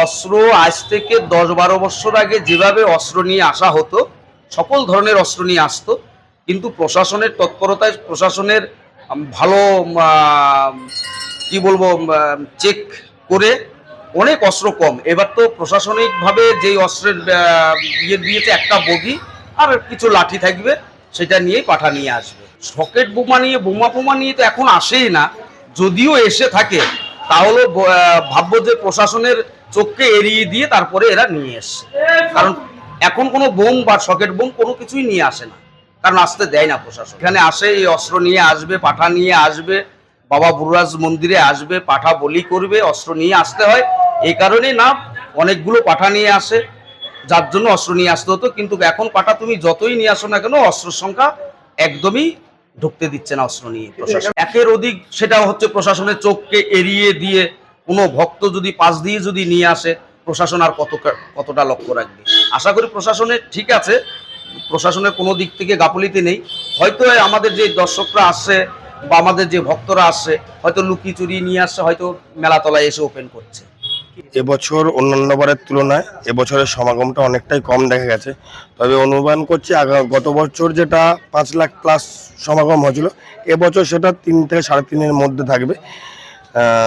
অস্ত্র আজ থেকে দশ বারো বছর আগে যেভাবে অস্ত্র নিয়ে আসা হতো, সকল ধরনের অস্ত্র নিয়ে আসতো, কিন্তু প্রশাসনের তৎপরতায় প্রশাসনের ভালো কি বলব চেক করে অনেক অস্ত্র কম। এবার তো প্রশাসনিকভাবে যেই অস্ত্রের ইয়ে দিয়েছে একটা বগি, আর কিছু লাঠি থাকবে, সেটা নিয়েই পাঠা নিয়ে আসবে। সকেট বোমা নিয়ে, বোমা ফোমা নিয়ে তো এখন আসেই না। যদিও এসে থাকে, তাহলে ভাববো যে প্রশাসনের চোখকে এড়িয়ে দিয়ে তারপরে এরা নিয়ে এসছে। কারণ এখন কোনো বোম বা সকেট বোম কোনো কিছুই নিয়ে আসে না। কারণ আসতে দেয় না প্রশাসন। এখানে আসে, এই অস্ত্র নিয়ে আসবে, পাঠা নিয়ে আসবে, বাবা বুরুরাজ মন্দিরে আসবে, পাঠা বলি করবে, অস্ত্র নিয়ে আসতে হয়। এই কারণে না, অনেকগুলো পাঠা নিয়ে আসে। যার জন্য অস্ত্র নিয়ে আসতে হতো। কিন্তু এখন পাঠা তুমি যতই নিয়ে আসো না কেন, অস্ত্রের সংখ্যা একদমই ঢুকতে দিচ্ছে না অস্ত্র নিয়ে প্রশাসন। একের অধিক সেটা হচ্ছে প্রশাসনের চোখকে এড়িয়ে দিয়ে কোনো ভক্ত যদি পাশ দিয়ে যদি নিয়ে আসে, প্রশাসন আর কত কতটা লক্ষ্য রাখবে? আশা করি প্রশাসনের ঠিক আছে, প্রশাসনের কোনো দিক থেকে গাফলিতে নেই। হয়তো আমাদের যে দর্শকরা আসছে বা আমাদের যে ভক্তরা আসছে, হয়তো লুকি চুরি নিয়ে আসছে, হয়তো মেলাতলায় এসে ওপেন করছে। এবছর অন্যান্য বারের তুলনায় এবছরের সমাগমটা অনেকটাই কম দেখা গেছে। তবে অনুমান করছি গত বছর যেটা পাঁচ লাখ প্লাস সমাগম হয়েছিল, এবছর সেটা তিন থেকে সাড়ে তিনের মধ্যে থাকবে।